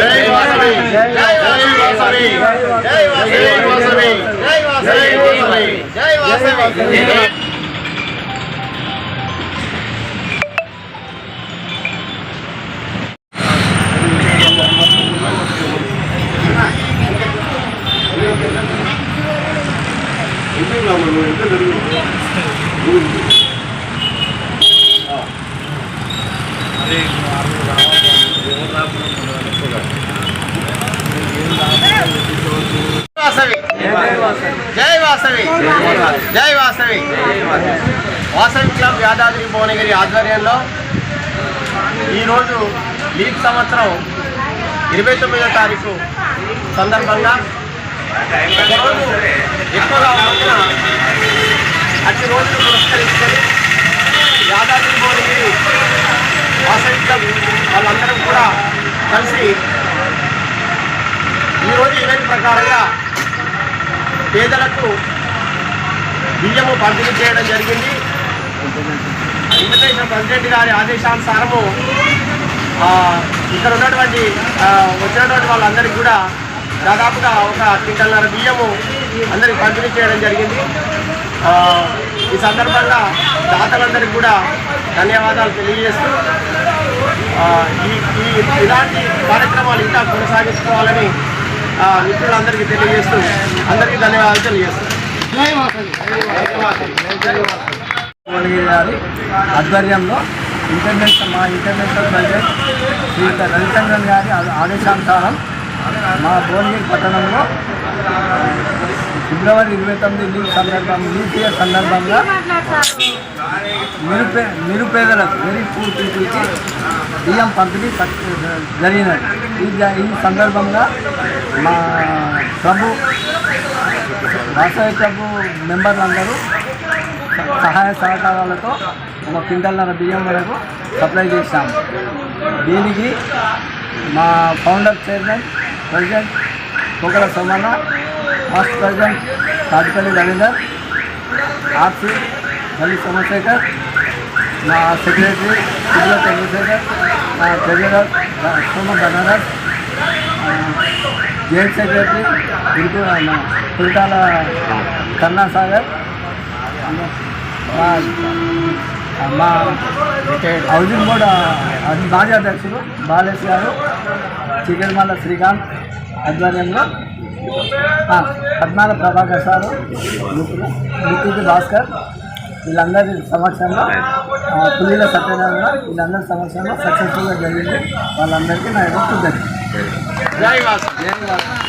జై వాసవి జై వాసవి జై వాసవి జై వాసవి జై వాసవి జై వాసవి వాసవి జై వాసవి. జై వాసవి. వాసవి క్లబ్ యాదాద్రి భువనగిరి ఆధ్వర్యంలో ఈరోజు లీగ్ సంవత్సరం ఇరవై తొమ్మిదో తారీఖు సందర్భంగా రోజు ఎక్కువగా ఉన్నందున అతి రోజులు పురస్కరించుకొని యాదాద్రి భువనగిరి వాసవి క్లబ్ వాళ్ళందరం కూడా కలిసి ఈరోజు ఈవెంట్ ప్రకారంగా పేదలకు బియ్యము పంపిణీ చేయడం జరిగింది. ఇంటర్నేషనల్ ప్రెసిడెంట్ గారి ఆదేశానుసారము ఇక్కడ ఉన్నటువంటి వచ్చినటువంటి వాళ్ళందరికీ కూడా దాదాపుగా ఒక క్వింటల్నర బియ్యము అందరికి పంపిణీ చేయడం జరిగింది. ఈ సందర్భంగా దాతలందరికీ కూడా ధన్యవాదాలు తెలియజేస్తూ ఈ ఈ ఇలాంటి కార్యక్రమాలు ఇంకా కొనసాగించుకోవాలని మిత్రులందరికీ తెలియజేస్తూ అందరికీ ధన్యవాదాలు తెలియజేస్తాను గారి ఆధ్వర్యంలో ఇంటర్నేషనల్ మా ఇంటర్నేషనల్ ప్రెసిడెంట్ శ్రీ రవిచంద్రన్ గారి ఆదేశానుసారం మా భువనగిరి పట్టణంలో ఫిబ్రవరి ఇరవై తొమ్మిది సందర్భం ఇయర్ సందర్భంగా నిరుపే నిరుపేదలకు వెరీ పూర్ పీపుల్కి బియ్యం పంపిణీ జరిగినది. ఈ జ- ఈ సందర్భంగా మా ప్రభు వాసవి ప్రభు మెంబర్లందరూ సహాయ సహకారాలతో ఒక క్వింటల్నర బియ్యం వరకు సప్లై చేశాము. దీనికి మా founder chairman president Pogala Somanna first president Tatipalli Ravinder RC Malli Somashekar మా సెక్రటరీ సిద్దుల చంద్రశేఖర్ మా ట్రెజరర్ సోమ బనారస్ జైన్ సెక్రటరీ తిరుపు మా కన్నా సాగర్ మా మా హౌసింగ్ బోర్డ్ మాజీ అధ్యక్షుడు బాలేష్ గారు చికెన్మాల శ్రీకాంత్ ఆధ్వర్యంలో పద్మాల ప్రభాకర్ సారు ముత్తుటి భాస్కర్ వీళ్ళందరి సమక్షంలో పుల్లిల సత్యనారాయణ వీళ్ళందరి సమక్షంలో సక్సెస్ఫుల్గా జరిగింది వాళ్ళందరికీ నా యొక్క. జై వాసవి జై వాసు.